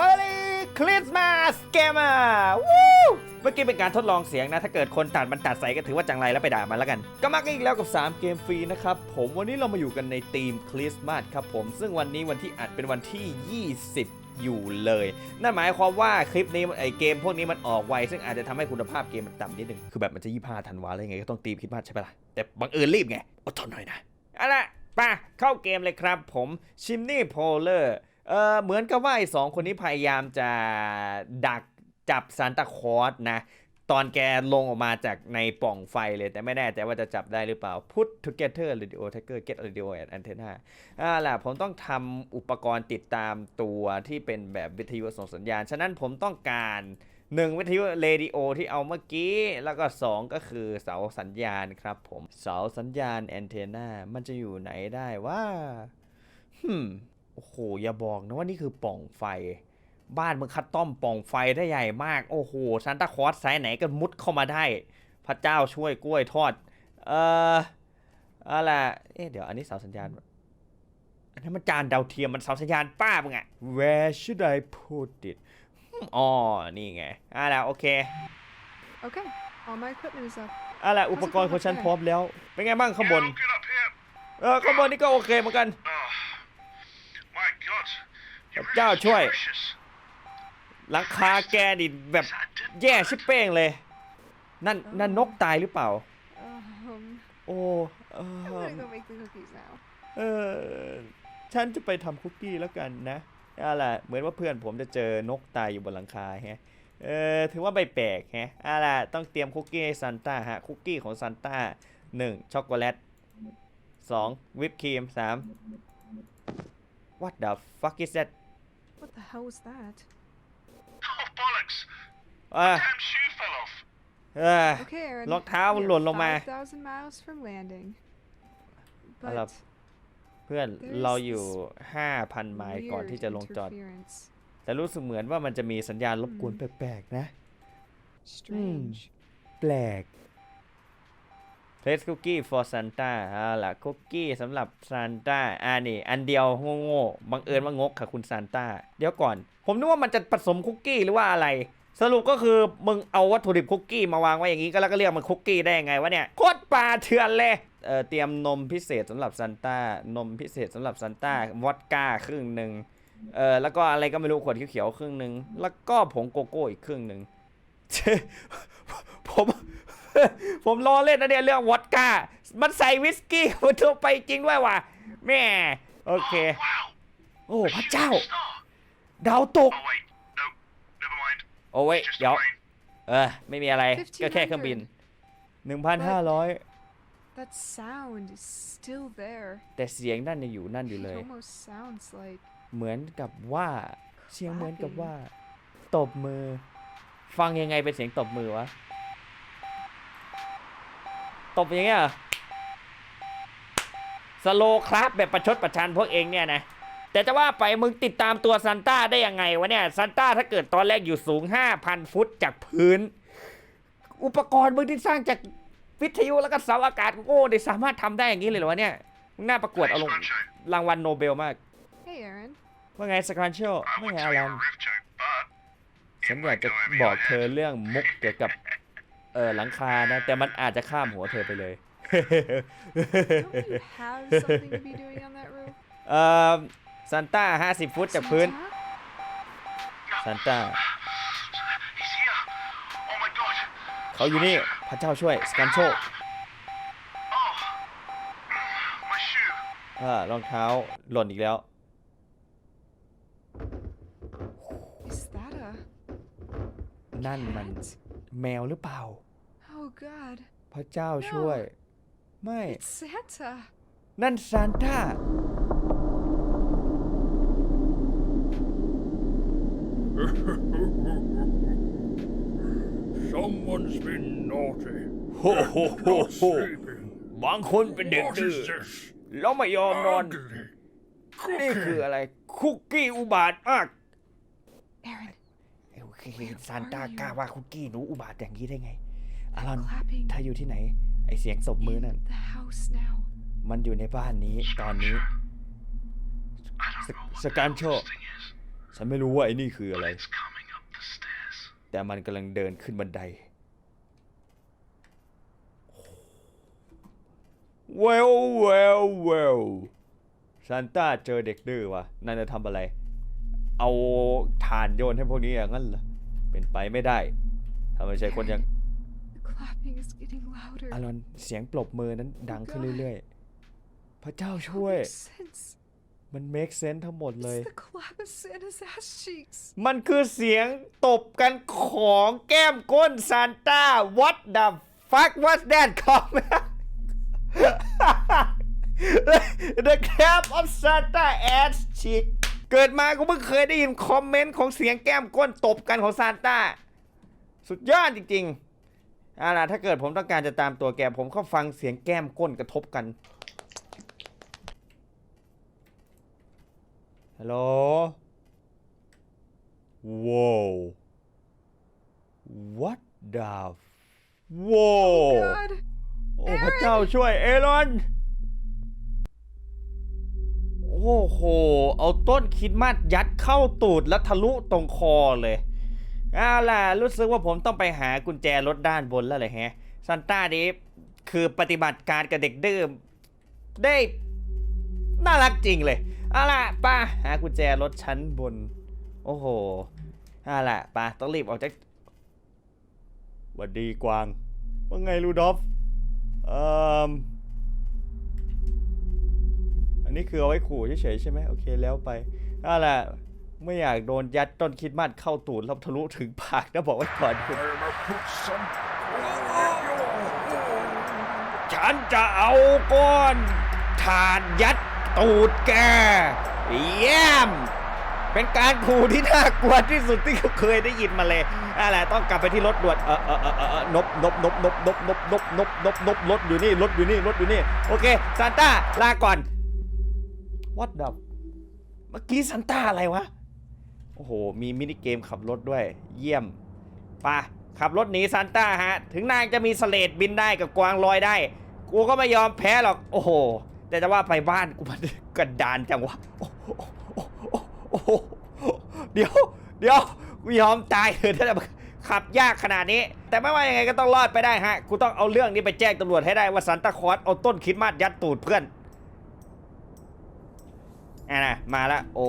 มาลีคริสต์มาสเกมอะวู้เมื่อกี้เป็นการทดลองเสียงนะ ถ้าเกิดคนตัดมันตัดใส่ก็ถือว่าจังไรแล้วไปด่ามันแล้วกัน ก็มากันอีกแล้วกับ 3 เกมฟรีนะครับ ผมวันนี้เรามาอยู่กันในทีมคริสต์มาสครับผม ซึ่งวันนี้วันที่อัดเป็นวันที่ 20 อยู่เลย นั่นหมายความว่าคลิปนี้ไอเกมพวกนี้มันออกไว ซึ่งอาจจะทำให้คุณภาพเกมมันต่ำนิดนึง คือแบบมันจะ25ธันวาเลยไงก็ต้องตีมคริสต์มาสใช่ปะล่ะ แต่บังเอิญรีบไง อดทนหน่อยนะเอาล่ะไปเข้าเกมเลยครับ ผมชิมนี่โพเลอร์ เออเหมือนกับว่าไอ้สองคนนี้พยายามจะดักจับซานตาคลอสนะ ตอนแกลงออกมาจากในปล่องไฟเลยแต่ไม่แน่ใจว่าจะจับได้หรือเปล่า Put together radio tracker get radio and antenna อ่าล่ะผมต้องทำอุปกรณ์ติดตามตัวที่เป็นแบบวิทยุส่งสัญญาณ ฉะนั้นผมต้องการ1วิทยุเรดิโอที่เอาเมื่อกี้ แล้วก็ 2 ก็คือเสาสัญญาณครับผม เสาสัญญาณแอนเทนามันจะอยู่ไหนได้ว่าฮึม โอ้โห อย่าบอกนะว่านี่คือปล่องไฟ บ้านมึงคัดต้อมปล่องไฟได้ใหญ่มาก โอ้โหซานตาคลอสสายไหนก็มุดเข้ามาได้ พระเจ้าช่วยกล้วยทอด เอ่ออะไรเอ๊ะเดี๋ยวอันนี้เสาสัญญาณ อันนั้นมันจานดาวเทียมมันเสาสัญญาณป้ามึงอะ Where should I put it อ๋อ นี่ไงอะละโอเค Okay, all my equipment is up. อะละอุปกรณ์ของฉันพร้อมแล้ว เป็นไงบ้างข้างบน Yeah, good up here. เออข้างบนนี่ก็โอเคเหมือนกัน Oh, my God. You're Chao, really Choi. ferocious. หลังคาแกนี่แบบ Is that dead แย่ชิบเป้งเลย นั่นนั่นนกตายหรือเปล่า Um, โอ้เอ I'm อ gonna go make the cookies now. เออฉันจะไปทำคุกกี้แล้วกันนะเอาล่ะเหมือนว่าเพื่อนผมจะเจอนกตายอยู่บนหลังคาแฮะเออถือว่าไม่แปลกแฮะเอาล่ะต้องเตรียมคุกกี้ให้ซันต้าฮะคุกกี้ของซันต้าหนึ่งช็อกโกแลตสองวิปครีมสาม What the fuck is that What the hell was that? Oh, bollocks. อ่า Damn shoe fell off. เออ Okay, Aaron. รองเท้ามัน we หล่น are ลงมา5,000 miles from landing. I love- But เพื่อน There is เราอยู่ 5,000 ไมล์ก่อน weird ที่จะลงจอด interference. แต่รู้สึกเหมือนว่ามันจะมีสัญญาณรบกวนแปลกๆนะ Strange. แปลก Place cookie for Santa เอาล่ะคุกกี้สำหรับซานต้าอ่านี่ อันเดียวโง่ๆบังเอิญว่างกค่ะคุณซานต้าเดี๋ยวก่อน ผมนึกว่ามันจะผสมคุกกี้หรือว่าอะไร สรุปก็คือมึงเอาวัตถุดิบคุกกี้มาวางไว้อย่างนี้ก็แล้วก็เรียกมันคุกกี้ได้ยังไงวะเนี่ยโคตรปลาเถื่อนเลยเอ่อเตรียมนมพิเศษสำหรับซานต้านมพิเศษสำหรับซานต้าวอดก้าครึ่งหนึ่งเออแล้วก็อะไรก็ไม่รู้ขวดเขียวๆครึ่งหนึ่งแล้วก็ผงโกโก้อีกครึ่งหนึ่งผม ผมล้อเล่นนะเนี่ยเรื่องวอดก้า มันใส่วิสกี้มันทั่วไปจริงด้วยว่ะแม่โอเค Wow. โอ้พระเจ้า Shooting star. ดาวตก Oh, wait. No, never mind. โอ้ย Just เดี๋ยว a plane. เออ ไม่มีอะไร ก็แค่เครื่องบิน 1,500 That sound is still there. แต่เสียงนั่นยังอยู่นั่นอยู่ It เลย almost sounds like เหมือนกับว่า เสียงเหมือนกับว่า ตบมือ ฟังยังไงเป็นเสียงตบมือวะ ตบอย่างเงี้ยเหรอสโลครับแบบประชดประชันพวกเองเนี่ยนะแต่จะว่าไปมึงติดตามตัวซันต้าได้ยังไงวะเนี่ยซันต้าถ้าเกิดตอนแรกอยู่สูง 5,000 ฟุตจากพื้น อุปกรณ์มึงที่สร้างจากวิทยุแล้วก็เสาอากาศโอ้ได้สามารถทำได้อย่างนี้เลยเหรอวะเนี่ยมึงน่าประกวด Hey, เอาลง Scruncho. รางวัลโนเบลมาก Hey, Aaron. ว่าไงสครันเชล I ไม่ would ไง tell อา you รั a น riff joke, but ฉันอยากจะบอกเธอเรื่องมุกเกี่ยวกับ เออหลังคานะ แต่มันอาจจะข้ามหัวเธอไปเลย Don't you have something to be doing on that roof? เอ่อซันต้าห้าสิบฟุตจากพื้น Santa? ซันต้า he's here. Oh my God. เขาอยู่นี่ พระเจ้าช่วย สกันโช Oh, my shoe. อ่ารองเท้าหล่นอีกแล้ว Is that a นั่นมัน cat? แมวหรือเปล่า Oh God. พระเจ้าช่วย ไม่ It's Santa. นั่นซานต้า Someone's been naughty. โฮ้โฮ้โฮ้โฮ้ Sleeping. บางคนเป็นเด็ก What ดื้อ is this? แล้วไม่ยอมนอน Ugly. นี่คือ Cookie. อะไร คุกกี้อุบาทมาก Aaron, โอเคซานต้ากล้าว่าคุกกี้หนูอุบาทอย่างนี้ได้ไง อารอน clapping ถ้าอยู่ที่ไหน ไอเสียงศพมือนั่น in the house now. มันอยู่ในบ้านนี้ตอนนี้ I don't know สการโช what this thing is. ฉันไม่รู้ว่าไอ้นี่คืออะไร It's coming up the stairs. แต่มันกำลังเดินขึ้นบันได เวลเวลเวลซานต้าเจอเด็กดื้อวะนั่นจะทำอะไร เอาถ่านโยนให้พวกนี้อย่างนั้นเหรอ เป็นไปไม่ได้ ถ้าไม่ใช่คนอย่าง The clapping is getting louder. อารอนเสียงปรบมือนั้นดังขึ้นเรื่อยๆ พระเจ้าช่วย Makes sense. มัน make sense ทั้งหมดเลย It's the clap of Santa's ass cheeks. มันคือเสียงตบกันของแก้มก้นซานต้า What the fuck was that comment The cap of Santa ass cheek เกิดมากูเพิ่งเคยได้ยินคอมเมนต์ของเสียงแก้มก้นตบกันของซานต้า สุดยอดจริง ๆ เอาล่ะถ้าเกิดผมต้องการจะตามตัวแกผมก็ฟังเสียงแก้มก้นกระทบกันฮัลโหล Whoa. What the Whoa God. โอ้พระเจ้าช่วยเอรอน โอ้โห เอาต้นคริดมัดยัดเข้าตูดแล้วทะลุตรงคอเลย เอาล่ะรู้สึกว่าผมต้องไปหากุญแจรถด้านบนแล้วเลยแฮะซันต้านี้คือปฏิบัติการกับเด็กดื้อได้น่ารักจริงเลยเอาล่ะป้าหากุญแจรถชั้นบน โอ้โหเอาล่ะป้าต้องรีบออกจากหวัดดีกวาง ว่าไงลูดอฟเอ่ออันนี้คือเอาไว้ขู่เฉยๆใช่ไหมโอเคแล้วไปเอาล่ะ ไม่อยากโดนยัดต้นคริดมัดเข้าตูดแล้วทะลุถึงปากนะบอกไว้ก่อนคุณ I'ma put some in your ฉันจะเอาก้อนฐานยัดตูดแกเยี่ยมเป็นการขู่ที่น่ากลัวที่สุดที่เขาเคยได้ยินมาเลยอะไรต้องกลับไปที่รถด่วนเออเออเออเออเออนบนบนบนบนบนบนบนบนบนบรถอยู่นี่รถอยู่นี่รถอยู่นี่โอเคซานต้าลาก่อน what the เมื่อกี้ซานต้าอะไรวะ โอ้โห มีมินิเกมขับรถด้วย เยี่ยมไป่ะขับรถหนีซานต้าฮะ ถึงนางจะมีสเลดบินได้กับกวางลอยได้ กูก็ไม่ยอมแพ้หรอก โอ้โห แต่จะว่าไปบ้านกูมันกระดานจังวะ โอ้โห เดี๋ยว เดี๋ยว กูยอมตายเถอะถ้าจะขับยากขนาดนี้ แต่ไม่ว่ายังไงก็ต้องรอดไปได้ฮะ กูต้องเอาเรื่องนี้ไปแจ้งตำรวจให้ได้ว่าซันตาคลอสเอาต้นคิดมาสยัดตูดเพื่อน อะนะมาละโอ้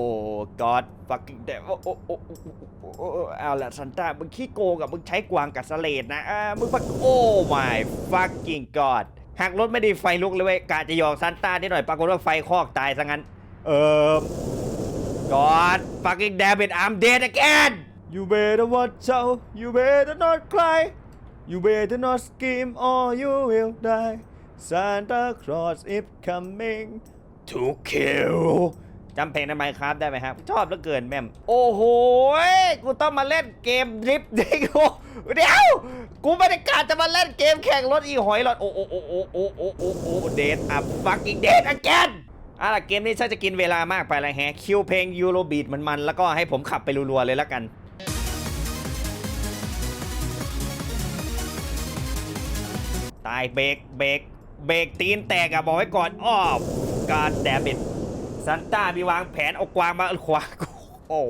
god fucking damn โอ้โอ้โอ้โอ้โอ้โอ้โอ้เอาละซันต้ามึงขี้โกงกับมึงใช้กวางกับสเลดนะอ่ามึงฟักโอ้ my fucking god หากรถไม่ได้ไฟลุกเลยเว้ยกาจะยอมซันต้านิดหน่อยปรากฏว่าไฟคอกตายซะงั้น เออ god fucking damn it I'm dead again you better watch out you better not cry you better not scream or you will die Santa Claus is coming to kill จำเพลงนั้นไหมครับได้ไหมครับ ชอบเหลือเกินแม่มโอ้โหยกูต้องมาเล่นเกมดริฟต์ดิโอ้เดี๋ยว กูไม่ได้กาจะมาเล่นเกมแข่งรถอีหอยหรอกโอ้โอ้โอ้โอ้โอ้โอ้โอ้โอ้เดทอัพฟักกิ้งเดทอแกนอะล่ะเกมนี้ฉันจะกินเวลามากไปแล้วแฮะคิวเพลงยูโรบีทมันๆแล้วก็ให้ผมขับไปรัวๆเลยแล้วกันตายเบรกเบรกเบรกตีนแตกอะบอกไว้ก่อนอ้อ การแดบิดซันต้ามีวางแผนเอากวางมาขวางโอ้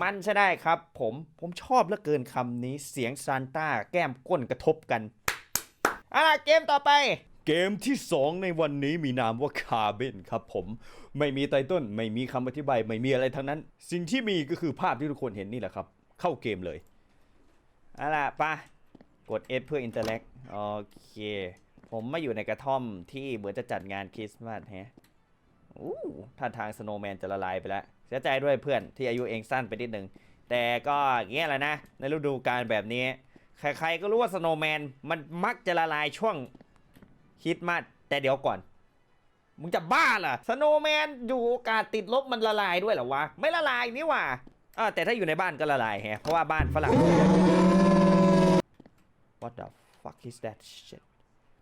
มันใช่ได้ครับผมผมชอบเหลือเกินคำนี้เสียงซานต้าแก้มก้นกระทบกันอะเกมต่อไป เกมที่ 2 ในวันนี้มีนามว่าคาเบนครับผมไม่มีไตเติ้ลไม่มีคำอธิบาย ไม่มีอะไรทั้งนั้น สิ่งที่มีก็คือภาพที่ทุกคนเห็นนี่แหละครับ เข้าเกมเลยเอาล่ะไปะกด S เพื่ออินเตอร์แลกโอเค ผมมาอยู่ในกระท่อมที่เหมือนจะจัดงานคริสต์มาสแฮะอู้ท่าทางสโนว์แมนจะละลายไปแล้ว เสียใจด้วยเพื่อนที่อายุเองสั้นไปนิดนึง แต่ก็อย่างเงี้ยแหละนะ ในฤดูกาลแบบนี้ ใครๆก็รู้ว่าสโนว์แมนมันมักจะละลายช่วงคริดมาสแต่เดี๋ยวก่อน มึงจะบ้าเหรอสโนว์แมนอยู่โอกาสติดลบมันละลายด้วยเหรอวะ ไม่ละลายนี่หว่าอ่าแต่ถ้าอยู่ในบ้านก็ละลายแฮะเพราะว่าบ้านฝรั่ง What the fuck is that shit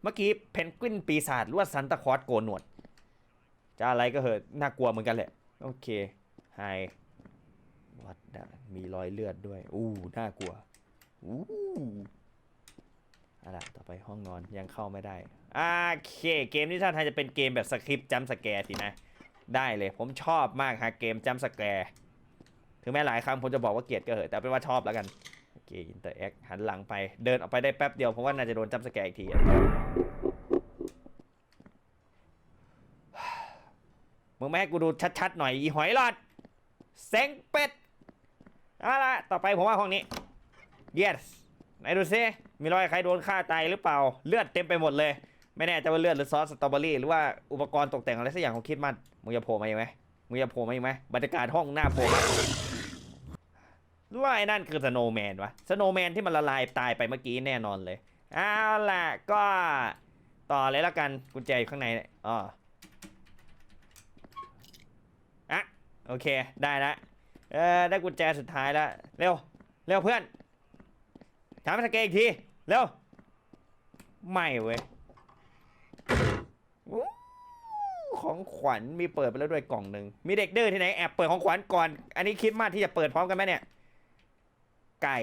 เมื่อกี้เพนกวินปีศาจหรือว่าซันตาคอสโกนหนวด จะอะไรก็เหอะน่ากลัวเหมือนกันแหละ โอเคไฮวัดมีรอยเลือดด้วย อู้น่ากลัว อู้อาล่ะต่อไปห้องนอนยังเข้าไม่ได้โอเค เกมนี้ท่าทางจะเป็นเกมแบบสคริปต์จัมป์สแกร์สินะ ได้เลยผมชอบมากฮะเกมจัมสแกร์ถึงแม้หลายครั้งผมจะบอกว่าเกลียดก็เหอะแต่เป็นว่าชอบแล้วกัน โอเคอินเตอร์แอคหันหลังไปเดินออกไปได้แป๊บเดียวเพราะว่าน่าจะโดนจัมสแกร์อีกทีมึงไม่ให้กูดูชัดๆหน่อยอีหอยหลอดเซ็งเป็ดเอาละต่อไปผมว่าห้องนี้ yes ไหนดูซิมีรอยใครโดนฆ่าตายหรือเปล่า เลือดเต็มไปหมดเลย ไม่แน่ใจว่าเลือดหรือซอสสตรอเบอรี่หรือว่าอุปกรณ์ตกแต่งอะไรสักอย่างของคิดมันมึงจะโผล่มาอีกไหมมึงจะโผล่มาอีกไหมบรรยากาศห้องหน้าโผล่ รือว่าไอ้นั่นคือสโนแมนวะสโนแมนที่มันละลายตายไปเมื่อกี้แน่นอนเลยเอาล่ะก็ต่อเลยละกันกุญแจอยู่ข้างในเนี่ยอ๋ออะโอเคได้แล้วเออได้กุญแจสุดท้ายแล้วเร็วเร็วเพื่อนถามสเกตอีกทีเร็วไม่เว้ยของขวัญมีเปิดไปแล้วด้วยกล่องหนึ่งมีเด็กดื้อที่ไหนแอบเปิดของขวัญก่อน อันนี้คิดมากที่จะเปิดพร้อมกันไหมเนี่ย ไก่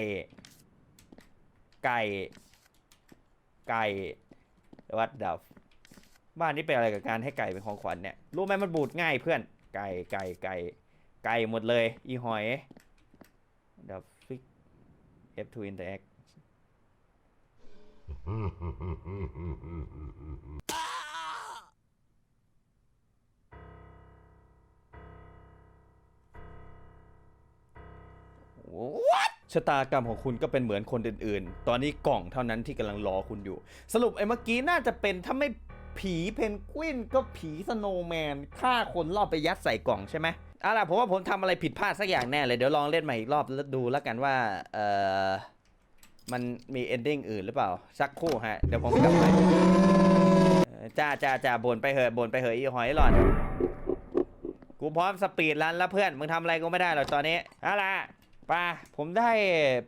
ไก่ ไก่ วัดดับบ้านนี้เป็นอะไรกับการให้ไก่เป็นของขวัญเนี่ย รู้ไหมมันบูดง่ายเพื่อน ไก่ ไก่ ไก่ ไก่หมดเลย อีหอยดับฟิก F2 interact ชะตากรรมของคุณก็เป็นเหมือนคนอื่นๆ ตอนนี้กล่องเท่านั้นที่กำลังรอคุณอยู่ สรุปไอ้เมื่อกี้น่าจะเป็นถ้าไม่ผีเพนกวินก็ผีสโนว์แมนฆ่าคนรอบไปยัดใส่กล่องใช่ไหมอาล่ะผมว่าผมทำอะไรผิดพลาดสักอย่างแน่เลย เดี๋ยวลองเล่นใหม่อีกรอบแล้วดูแล้วกันว่าเออมันมีเอนดิ้งอื่นหรือเปล่า สักครู่ฮะ เดี๋ยวผมกลับไปจ้าจ้าจ้าบ่นไปเหอะบ่นไปเหอะอีหอยหลอนกูพร้อมสปีดรันแล้วเพื่อน มึงทำอะไรกูไม่ได้หรอกตอนนี้อาล่ะไป่ะผมได้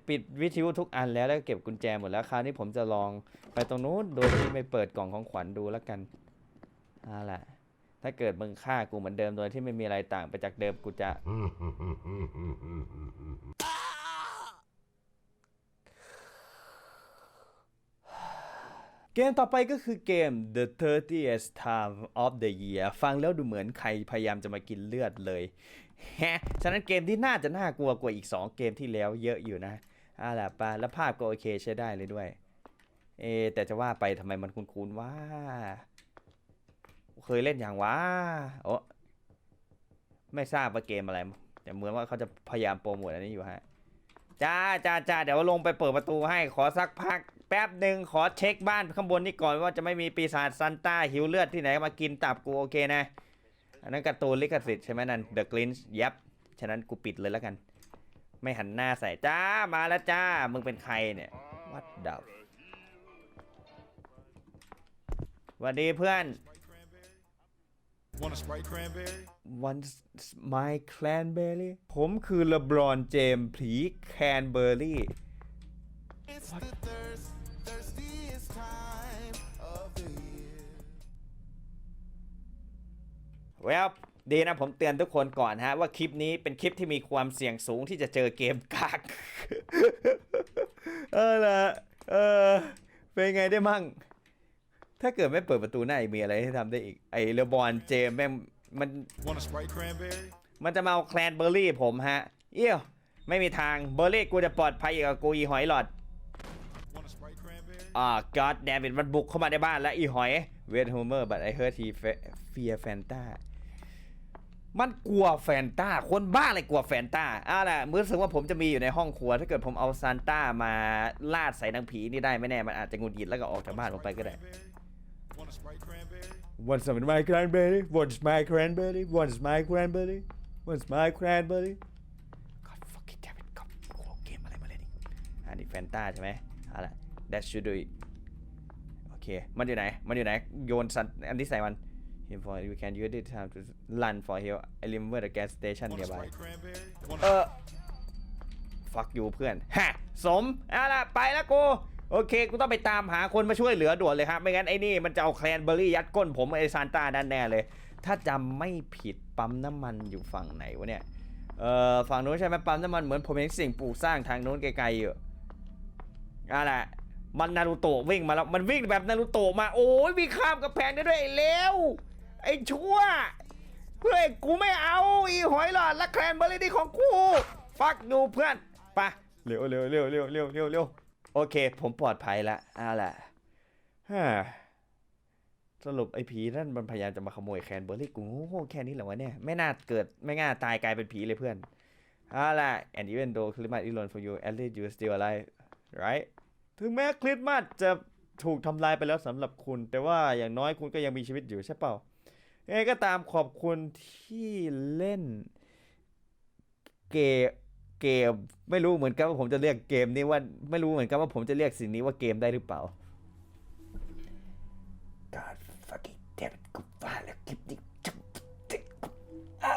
ปิดวิทยุทุกอันแล้วแล้วก็เก็บกุญแจหมดแล้วคราวนี้ผมจะลองไปตรงนู้นโดยที่ไม่เปิดกล่องของขวัญดูแล้วกันเอาล่ะถ้าเกิดมึงฆ่ากูเหมือนเดิมโดยที่ไม่มีอะไรต่างไปจากเดิมกูจะเกมต่อไปก็คือเกม The 30th Time of the Year ฟังแล้วดูเหมือนใครพยายามจะมากินเลือดเลย แฮะฉะนั้นเกมที่น่าจะน่ากลัวกว่าอีก 2 เกมที่แล้วเยอะอยู่นะอาล่ะปะแล้วภาพก็โอเคใช้ได้เลยด้วย เอ แต่จะว่าไปทำไมมันคุ้นๆว่า เคยเล่นอย่างวะโอ้ไม่ทราบว่าเกมอะไร แต่เหมือนว่าเขาจะพยายามโปรโมทอันนี้อยู่ฮะจ้าจ้าจ้าเดี๋ยวลงไปเปิดประตูให้ขอสักพัก แป๊บหนึ่งขอเช็คบ้านข้างบนนี่ก่อนว่าจะไม่มีปีศาจซันต้าหิวเลือดที่ไหนมากินตับกูโอเคนะ อันนั้นการ์ตูนลิขสิทธิ์ใช่ไหมนั่น The Grinch ยับ ฉะนั้นกูปิดเลยแล้วกัน ไม่หันหน้าใส่จ้ามาแล้วจ้า มึงเป็นใครเนี่ย What the สวัสดีเพื่อน Want a Sprite cranberry? Once my cranberry ผมคือเลบรอนเจมส์ผีแคนเบอร์รี่ It's the thirst, เวลดีนะผมเตือนทุกคนก่อนฮะ ว่าคลิปนี้เป็นคลิปที่มีความเสี่ยงสูงที่จะเจอเกมกากเออละเออเป็นไงได้มั่ง ถ้าเกิดไม่เปิดประตูหน้าอีกมีอะไรให้ทำได้อีก ไอ้เลบอนเจมส์แม่งมัน Want a Sprite cranberry? มันจะมาเอาแคลนเบอร์รี่ผมฮะ เอี้ยว ไม่มีทางเบอร์รี่กูจะปลอดภัยกับกูอีหอยหลอด Want a Sprite cranberry? อ่า god damn it มันบุกเข้ามาในบ้านแล้วอีหอยเวทโฮเมอร์ but I heard he fear Fanta มันกลัวแฟนตาคนบ้าอะไรกลัวแฟนตาเอาล่ะมือรู้สึกว่าผมจะมีอยู่ในห้องครัว ถ้าเกิดผมเอาซานต้ามาลาดใส่นางผีนี่ได้ไม่แน่ มันอาจจะหงุดหงิดแล้วก็ออกจากบ้านผมไปก็ได้ Cranberry? Want a Sprite cranberry? What's my cranberry What's my cranberry What's my cranberry What's my cranberry God fucking damn it ครับโอ้โหเกมอะไรมาเล่นอีกอันนี้แฟนตาใช่ไหมเอาล่ะ that should do it โอเค มันอยู่ไหน มันอยู่ไหน โยนสันอันที่ใส่มัน Him for you can use this time to run for help I remember the gas station Want a nearby Sprite cranberry? เอ Want a อฟักอยู่เพื่อนฮะสมเอาล่ะไปแล้วกูโอเคกูต้องไปตามหาคนมาช่วยเหลือด่วนเลยครับ ไม่งั้นไอ้นี่มันจะเอาแคลนเบอร์รี่ยัดก้นผมไอ้ซานต้านั่นแน่เลย ถ้าจำไม่ผิดปั๊มน้ำมันอยู่ฝั่งไหนวะเนี่ย เอ่อฝั่งนู้นใช่ไหมปั๊มน้ำมันเหมือนผมเห็นสิ่งปลูกสร้างทางนู้นไกลๆอยู่เอาล่ะมันนารูโตะวิ่งมาแล้ว มันวิ่งแบบนารูโตะมา โอ้ยวิ่งข้ามกระแพงได้ด้วยไอ้เลว ไอ้ชั่วเฮ้ยกูไม่เอาอีหอยหลอดและแครนเบอร์รี่นี่ของกูฟักดูเพื่อนไปะเร็วเร็วเร็วเร็วเร็วเร็วเร็วโอเค ผมปลอดภัยละเอาล่ะฮ่าสรุปไอ้ผีนั่นมันพยายามจะมาขโมยแคนเบอร์รี่กูโง่แค่นี้เหรอวะเนี่ย ไม่น่าเกิดไม่น่าตายกลายเป็นผีเลยเพื่อนเอาล่ะ and even though Christmas is alone for you at least you still alive right ถึงแม้คริสต์มาสจะถูกทำลายไปแล้วสำหรับคุณ แต่ว่าอย่างน้อยคุณก็ยังมีชีวิตอยู่ใช่เปล่า ยังไงก็ตามขอบคุณที่เล่นเกมเกมไม่รู้เหมือนกันว่าผมจะเรียกเกมนี้ว่าไม่รู้เหมือนกันว่าผมจะเรียกสิ่งนี้ว่าเกมได้หรือเปล่า God fucking damn it กูว่าแล้วคลิปนี้จะอะ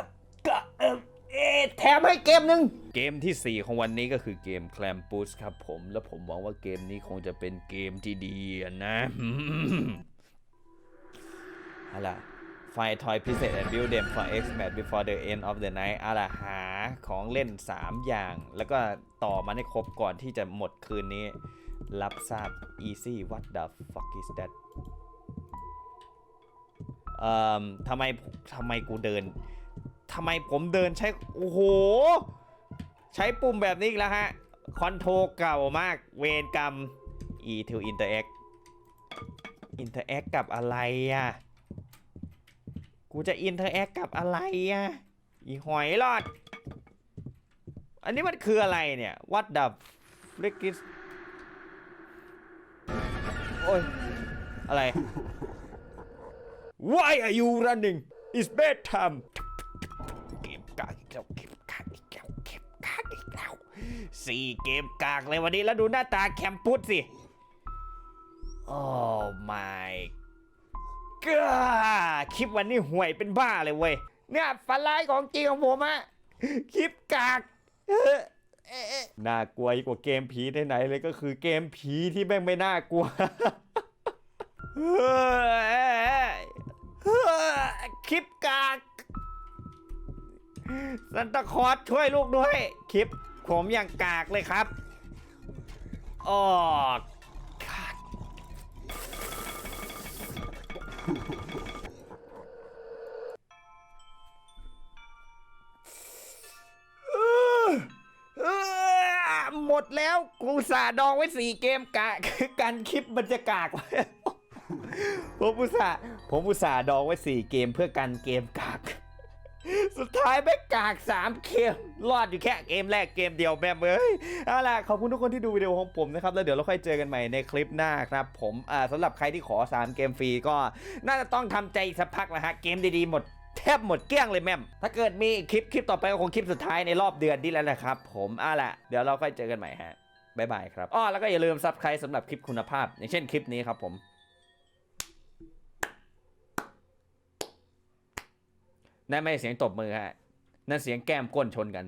ก็เออเอ๊ะแถมให้เกมหนึ่งเกมที่ 4 ของวันนี้ก็คือเกม Clam p u s ครับผม แล้วผมหวังว่าเกมนี้คงจะเป็นเกมที่ดีอะนะอะไร Find toy พิเศษ and build them for X match before the end of the night อะไรหาของเล่น 3 อย่าง แล้วก็ต่อมันให้ครบก่อนที่จะหมดคืนนี้ รับทราบ easy what the fuck is that เอ่อทำไมทำไมกูเดินทำไมผมเดินใช้ โอ้โห ใช้ปุ่มแบบนี้อีกแล้วฮะ คอนโทรเก่ามาก เวรกรรม e to interact interact กับอะไรอะ กูจะ interact กับอะไรอะ อีหอยรอด อันนี้มันคืออะไรเนี่ย what the frick is โอ้ย อะไร Why are you running It's bedtime เกมกากอีกแล้วเกมกากอีกแล้วเกมกากอีกแล้วสี่เกมกากเลยวันนี้แล้วดูหน้าตาแคมปุสสิ Oh my คลิปวันนี้ห่วยเป็นบ้าเลยเว้ย เนี่ยฝันร้ายของจริงของผมอะคลิปกากน่ากลัวยิ่งกว่าเกมผีไหนเลยก็คือเกมผีที่แม่งไม่น่ากลัวคลิปกากซันตาคอสช่วยลูกด้วย คลิปผมอย่างกากเลยครับอ๋อก แล้วกูสาห์ดองไว้สี่เกมกากกันคลิปมันจะกากผมอุตส่าห์ผมอุตส่าห์ดองไว้4เกมเพื่อกันเกมกาก สุดท้ายไม่กาก3เกมรอดอยู่แค่เกมแรกเกมเดียวแม่เอ้ยเอาล่ะขอบคุณทุกคนที่ดูวิดีโอของผมนะครับ แล้วเดี๋ยวเราค่อยเจอกันใหม่ในคลิปหน้าครับ ผมอ่าสำหรับใครที่ขอ 3 เกมฟรีก็น่าจะต้องทำใจสักพักนะฮะเกมดีๆหมดแทบหมดเกลี้ยงเลยแม่ม ถ้าเกิดมีคลิปคลิปต่อไปก็คงคลิปสุดท้ายในรอบเดือนนี้แล้วนะครับ ผมเอาล่ะ เดี๋ยวเราค่อยเจอกันใหม่ฮะ บ๊ายบายครับอ้อแล้วก็อย่าลืมซับสไครต์สำหรับคลิปคุณภาพ อย่างเช่นคลิปนี้ครับผม นั่นไม่ใช่เสียงตบมือฮะ นั่นเสียงแก้มก้นชนกัน